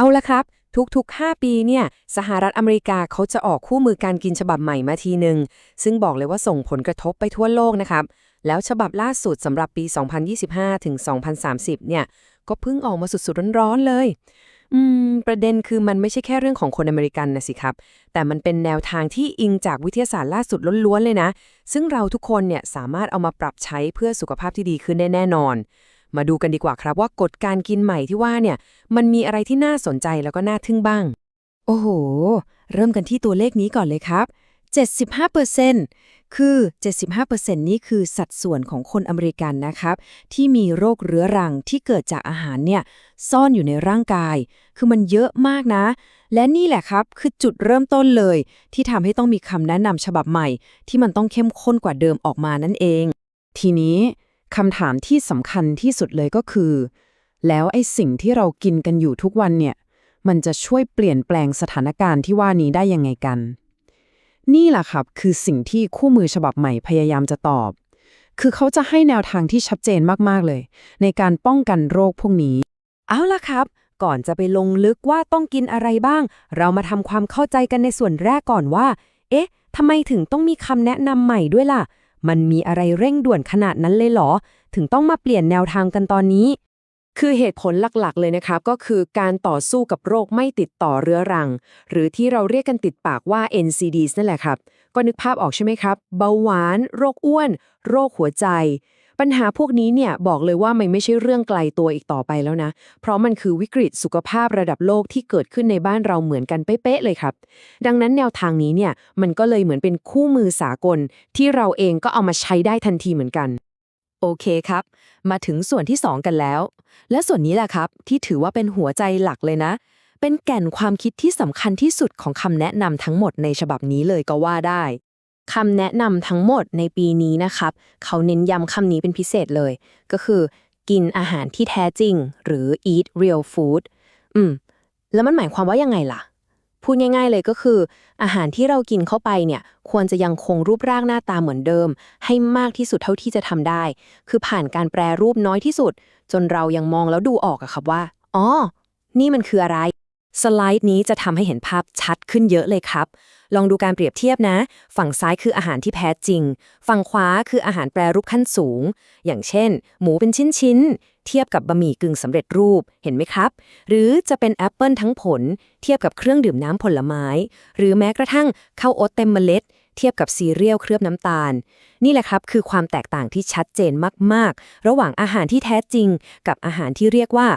เอาละครับ ทุกๆ 5 ปีเนี่ยสหรัฐอเมริกาเขาจะออกคู่มือการกินฉบับใหม่มาทีหนึ่งซึ่งบอกเลยว่าส่งผลกระทบไปทั่วโลกนะครับ แล้วฉบับล่าสุดสำหรับปี 2025 ถึง 2030 เนี่ย ก็เพิ่งออกมาสุดๆ ร้อนๆเลยอืม ประเด็นคือมันไม่ใช่แค่เรื่องของคนอเมริกันนะสิครับ แต่มันเป็นแนวทางที่อิงจากวิทยาศาสตร์ล่าสุดล้วนๆเลยนะ ซึ่งเราทุกคนเนี่ยสามารถเอามาปรับใช้เพื่อสุขภาพที่ดีขึ้นได้แน่นอน มาดูกันดีกว่าครับว่ากฎการกินใหม่ที่ว่าเนี่ย มันมีอะไรที่น่าสนใจแล้วก็น่าทึ่งบ้าง โอ้โห เริ่มกันที่ตัวเลขนี้ก่อนเลยครับ 75%คือ 75%นี้คือสัดส่วนของคนอเมริกันนะครับ ที่มีโรคเรื้อรังที่เกิดจากอาหารเนี่ย ซ่อนอยู่ในร่างกาย คือมันเยอะมากนะ และนี่แหละครับ คือจุดเริ่มต้นเลย ที่ทำให้ต้องมีคำแนะนำฉบับใหม่ ที่มันต้องเข้มข้นกว่าเดิมออกมานั่นเอง ทีนี้ คำถามที่สำคัญที่สุดเลยก็คือ แล้วไอ้สิ่งที่เรากินกันอยู่ทุกวันเนี่ย มันจะช่วยเปลี่ยนแปลงสถานการณ์ที่ว่านี้ได้ยังไงกัน นี่แหละครับคือสิ่งที่คู่มือฉบับใหม่พยายามจะตอบ คือเขาจะให้แนวทางที่ชัดเจนมากๆเลย ในการป้องกันโรคพวกนี้ เอาล่ะครับ ก่อนจะไปลงลึกว่าต้องกินอะไรบ้าง เรามาทำความเข้าใจกันในส่วนแรกก่อนว่า เอ๊ะทำไมถึงต้องมีคำแนะนำใหม่ด้วยล่ะ มันมีอะไรเร่งด่วนขนาดนั้นเลยเหรอ ถึงต้องมาเปลี่ยนแนวทางกันตอนนี้ คือเหตุผลหลักๆ เลยนะครับ ก็คือการต่อสู้กับโรคไม่ติดต่อเรื้อรัง หรือที่เราเรียกกันติดปากว่า NCDs นั่นแหละครับ ก็นึกภาพออกใช่ไหมครับ เบาหวาน โรคอ้วน โรคหัวใจ ปัญหาพวกนี้เนี่ยบอกเลยว่ามันไม่ใช่เรื่องไกลตัวอีกต่อไปแล้วนะ เพราะมันคือวิกฤตสุขภาพระดับโลกที่เกิดขึ้นในบ้านเราเหมือนกันเป๊ะๆเลยครับ ดังนั้นแนวทางนี้เนี่ยมันก็เลยเหมือนเป็นคู่มือสากล ที่เราเองก็เอามาใช้ได้ทันทีเหมือนกันโอเคครับ มาถึงส่วนที่ 2 กันแล้ว และส่วนนี้แหละครับ ที่ถือว่าเป็นหัวใจหลักเลยนะ เป็นแก่นความคิดที่สำคัญที่สุดของคำแนะนำทั้งหมดในฉบับนี้เลยก็ว่าได้ คำแนะนำทั้งหมดในปีนี้นะครับ เขาเน้นย้ำคำนี้เป็นพิเศษเลย ก็คือ กินอาหารที่แท้จริง หรือ eat real food อืม แล้วมันหมายความว่ายังไงล่ะ พูดง่าย ๆเลยก็คือ อาหารที่เรากินเข้าไปเนี่ย ควรจะยังคงรูปร่างหน้าตาเหมือนเดิม ให้มากที่สุดเท่าที่จะทำได้ คือผ่านการแปรรูปน้อยที่สุด จนเรายังมองแล้วดูออกอะครับว่า อ๋อ นี่มันคืออะไร สไลด์นี้จะทำให้เห็นภาพชัดขึ้นเยอะเลยครับ ลองดูการเปรียบเทียบนะ ฝั่งซ้ายคืออาหารที่แท้จริง ฝั่งขวาคืออาหารแปรรูปขั้นสูง อย่างเช่น หมูเป็นชิ้นๆ เทียบกับบะหมี่กึ่งสำเร็จรูป เห็นไหมครับ หรือจะเป็นแอปเปิลทั้งผล เทียบกับเครื่องดื่มน้ำผลไม้ หรือแม้กระทั่งข้าวโอ๊ตเต็มเมล็ด เทียบกับซีเรียลเคลือบน้ำตาล นี่แหละครับคือความแตกต่างที่ชัดเจนมากๆ ระหว่างอาหารที่แท้จริง กับอาหารที่เรียกว่า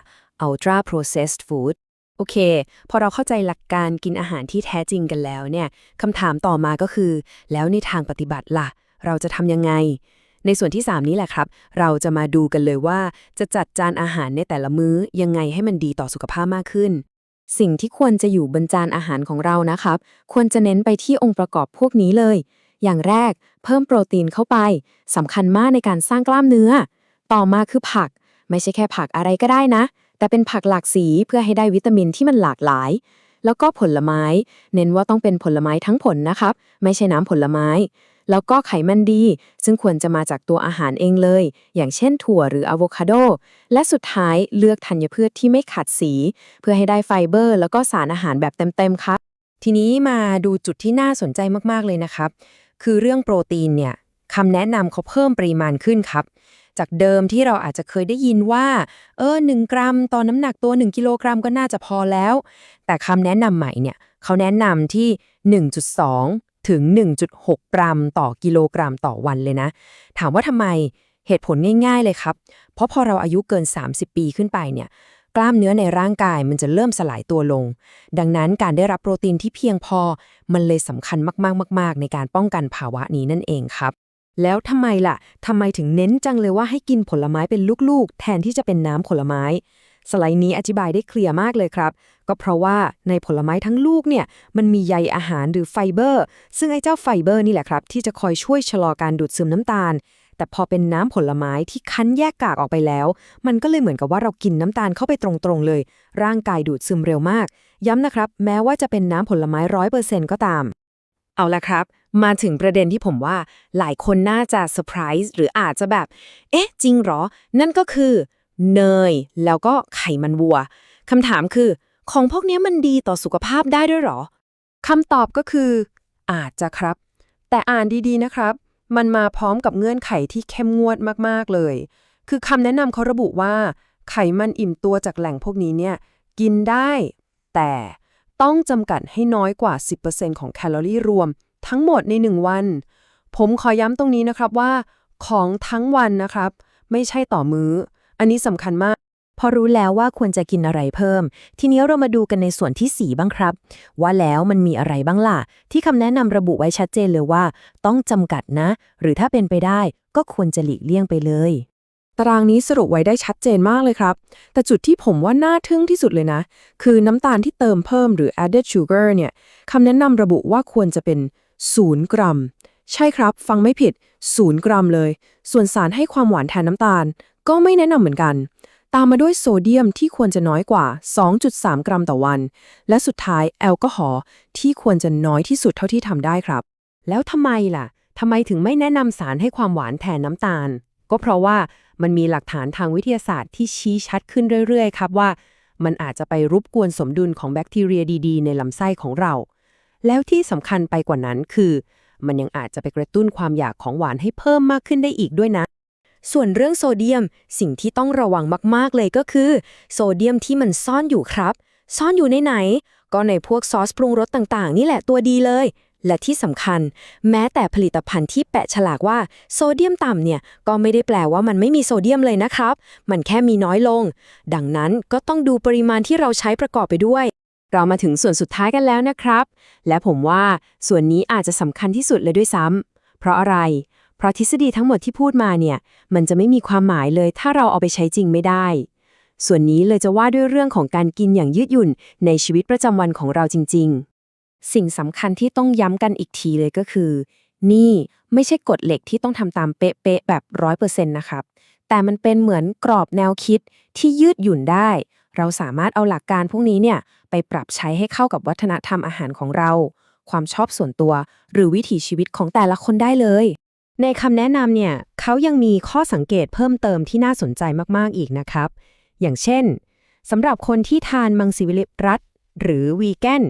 ultra processed food โอเค พอเราเข้าใจหลักการกินอาหารที่แท้จริงกันแล้วเนี่ยคำถามต่อมาก็คือ แล้วในทางปฏิบัติล่ะ เราจะทำยังไง ในส่วนที่ 3 นี้แหละครับ เราจะมาดูกันเลยว่า จะจัดจานอาหารในแต่ละมื้อยังไงให้มันดีต่อสุขภาพมากขึ้น สิ่งที่ควรจะอยู่บนจานอาหารของเรานะครับ ควรจะเน้นไปที่องค์ประกอบพวกนี้เลย อย่างแรก เพิ่มโปรตีนเข้าไปสำคัญมากในการสร้างกล้ามเนื้อ ต่อมาคือผัก ไม่ใช่แค่ผักอะไรก็ได้นะ แต่เป็นผักหลากสีเพื่อให้ได้วิตามินที่มันหลากหลาย แล้วก็ผลไม้ เน้นว่าต้องเป็นผลไม้ทั้งผลนะครับ ไม่ใช่น้ำผลไม้ แล้วก็ไขมันดี ซึ่งควรจะมาจากตัวอาหารเองเลย อย่างเช่นถั่วหรืออะโวคาโด และสุดท้ายเลือกธัญพืชที่ไม่ขัดสี เพื่อให้ได้ไฟเบอร์ แล้วก็สารอาหารแบบเต็มๆครับทีนี้มาดูจุดที่น่าสนใจมากๆเลยนะครับ คือเรื่องโปรตีนเนี่ยคำแนะนำเขาเพิ่มปริมาณขึ้นครับ จากเดิมที่เราอาจจะเคยได้ยินว่า เออ1กรัมต่อน้ำหนักตัว 1 กิโลกรัมก็น่าจะพอแล้ว แต่คำแนะนำใหม่เนี่ยเขาแนะนำที่ 1.2 ถึง 1.6 กรัมต่อกิโลกรัมต่อวันเลยนะ ถามว่าทำไมเหตุผลง่าย ๆเลยครับ เพราะพอเราอายุเกิน 30 ปีขึ้นไปเนี่ยกล้ามเนื้อในร่างกายมันจะเริ่มสลายตัวลง ดังนั้นการได้รับโปรตีนที่เพียงพอ มันเลยสำคัญมากๆมากๆในการป้องกันภาวะนี้นั่นเองครับ แล้วทำไมล่ะทำไมถึงเน้นจังเลยว่าให้กินผลไม้เป็นลูกๆ แทนที่จะเป็นน้ำผลไม้ สไลด์นี้อธิบายได้เคลียร์มากเลยครับ ก็เพราะว่าในผลไม้ทั้งลูกเนี่ย มันมีใยอาหารหรือไฟเบอร์ ซึ่งไอ้เจ้าไฟเบอร์นี่แหละครับ ที่จะคอยช่วยชะลอการดูดซึมน้ำตาล แต่พอเป็นน้ำผลไม้ที่คั้นแยกกากออกไปแล้ว มันก็เลยเหมือนกับว่าเรากินน้ำตาลเข้าไปตรงๆเลย ร่างกายดูดซึมเร็วมาก ย้ำนะครับ แม้ว่าจะเป็นน้ำผลไม้ร้อยเปอร์เซ็นต์ก็ตาม เอาละครับ มาถึงประเด็นที่ผมว่าหลายคนน่าจะเซอร์ไพรส์หรืออาจจะแบบ เอ๊ะ จริงเหรอ นั่นก็คือเนย แล้วก็ไขมันวัวคำถามคือ ของพวกนี้มันดีต่อสุขภาพได้ด้วยเหรอคำตอบก็คือ อาจจะครับ แต่อ่านดีๆนะครับ มันมาพร้อมกับเงื่อนไขที่เข้มงวดมากๆเลย คือคำแนะนำเขาระบุว่า ไขมันอิ่มตัวจากแหล่งพวกนี้เนี่ย กินได้ แต่ต้องจำกัดให้น้อยกว่า 10%ของแคลอรี่รวม ทั้งหมดใน 1 วัน ผมขอย้ำตรงนี้นะครับว่า ของทั้งวันนะครับ ไม่ใช่ต่อมื้อ อันนี้สำคัญมาก พอรู้แล้วว่าควรจะกินอะไรเพิ่ม ทีนี้เรามาดูกันในส่วนที่ 4 บ้างครับ ว่าแล้วมันมีอะไรบ้างล่ะ ที่คำแนะนำระบุไว้ชัดเจนเลยว่า ต้องจำกัดนะ หรือถ้าเป็นไปได้ ก็ควรจะหลีกเลี่ยงไปเลยตารางนี้สรุปไว้ได้ชัดเจนมากเลยครับ แต่จุดที่ผมว่าน่าทึ่งที่สุดเลยนะ คือน้ำตาลที่เติมเพิ่มหรือ added sugar เนี่ยคำแนะนำระบุว่าควรจะเป็น 0กรัม ใช่ครับ ฟังไม่ผิด0กรัมเลย ส่วนสารให้ความหวานแทนน้ำตาล ก็ไม่แนะนำเหมือนกัน ตามมาด้วยโซเดียมที่ควรจะน้อยกว่า 2.3 กรัมต่อวัน และสุดท้ายแอลกอฮอล์ที่ควรจะน้อยที่สุดเท่าที่ทำได้ครับ แล้วทำไมล่ะทำไมถึงไม่แนะนำสารให้ความหวานแทนน้ำตาล ก็เพราะว่ามันมีหลักฐานทางวิทยาศาสตร์ที่ชี้ชัดขึ้นเรื่อยๆ ครับว่า มันอาจจะไปรบกวนสมดุลของแบคทีเรียดีๆ ในลำไส้ของเรา แล้วที่สำคัญไปกว่านั้นคือ มันยังอาจจะไปกระตุ้นความอยากของหวานให้เพิ่มมากขึ้นได้อีกด้วยนะ ส่วนเรื่องโซเดียม สิ่งที่ต้องระวังมากๆเลยก็คือ โซเดียมที่มันซ่อนอยู่ครับ ซ่อนอยู่ในไหน ก็ในพวกซอสปรุงรสต่างๆ นี่แหละตัวดีเลยและที่สำคัญ แม้แต่ผลิตภัณฑ์ที่แปะฉลากว่าโซเดียมต่ำเนี่ย ก็ไม่ได้แปลว่ามันไม่มีโซเดียมเลยนะครับ มันแค่มีน้อยลง ดังนั้นก็ต้องดูปริมาณที่เราใช้ประกอบไปด้วย เรามาถึงส่วนสุดท้ายกันแล้วนะครับ และผมว่าส่วนนี้อาจจะสำคัญที่สุดเลยด้วยซ้ำเพราะอะไร เพราะทฤษฎีทั้งหมดที่พูดมาเนี่ย มันจะไม่มีความหมายเลย ถ้าเราเอาไปใช้จริงไม่ได้ ส่วนนี้เลยจะว่าด้วยเรื่องของการกินอย่างยืดหยุ่นในชีวิตประจำวันของเราจริง ๆ สิ่งสำคัญที่ต้องย้ำกันอีกทีเลยก็คือ นี่ไม่ใช่กฎเหล็กที่ต้องทำตามเป๊ะๆแบบร้อยเปอร์เซ็นต์นะครับ แต่มันเป็นเหมือนกรอบแนวคิดที่ยืดหยุ่นได้ เราสามารถเอาหลักการพวกนี้เนี่ย ไปปรับใช้ให้เข้ากับวัฒนธรรมอาหารของเรา ความชอบส่วนตัว หรือวิถีชีวิตของแต่ละคนได้เลย ในคำแนะนำเนี่ยเขายังมีข้อสังเกตเพิ่มเติมที่น่าสนใจมากๆอีกนะครับ อย่างเช่นสำหรับคนที่ทานมังสวิรัตหรือวีแกน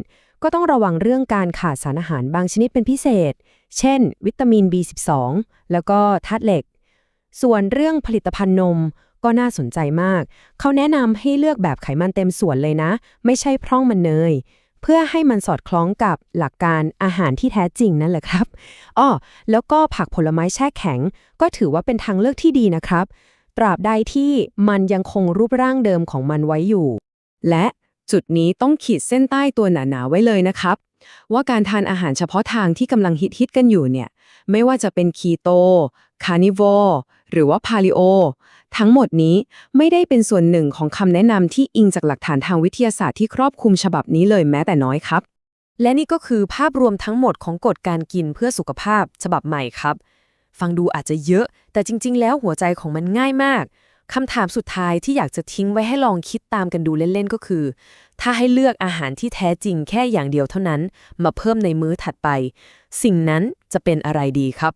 ก็ต้องระวังเรื่องการขาดสารอาหารบางชนิดเป็นพิเศษ เช่น วิตามิน B12 แล้วก็ธาตุเหล็ก ส่วนเรื่องผลิตภัณฑ์นม ก็น่าสนใจมาก เขาแนะนำให้เลือกแบบไขมันเต็มส่วนเลยนะ ไม่ใช่พร่องมันเนย เพื่อให้มันสอดคล้องกับหลักการอาหารที่แท้จริงนั่นแหละครับอ้อแล้วก็ผักผลไม้แช่แข็ง ก็ถือว่าเป็นทางเลือกที่ดีนะครับ ตราบใดที่มันยังคงรูปร่างเดิมของมันไว้อยู่ และจุดนี้ต้องขีดเส้นใต้ตัวหนาๆไว้เลยนะครับ ว่าการทานอาหารเฉพาะทางที่กำลังฮิตๆกันอยู่เนี่ย ไม่ว่าจะเป็นคีโต คาร์นิวอร์หรือว่าพาลิโอ ทั้งหมดนี้ไม่ได้เป็นส่วนหนึ่งของคำแนะนำที่อิงจากหลักฐานทางวิทยาศาสตร์ที่ครอบคลุมฉบับนี้เลยแม้แต่น้อยครับ และนี่ก็คือภาพรวมทั้งหมดของกฎการกินเพื่อสุขภาพฉบับใหม่ครับ ฟังดูอาจจะเยอะ แต่จริง ๆ แล้วหัวใจของมันง่ายมากคำถามสุดท้ายที่อยากจะทิ้งไว้ให้ลองคิดตามกันดูเล่น ๆ ก็คือ ถ้าให้เลือกอาหารที่แท้จริงแค่อย่างเดียวเท่านั้น มาเพิ่มในมื้อถัดไป สิ่งนั้นจะเป็นอะไรดีครับ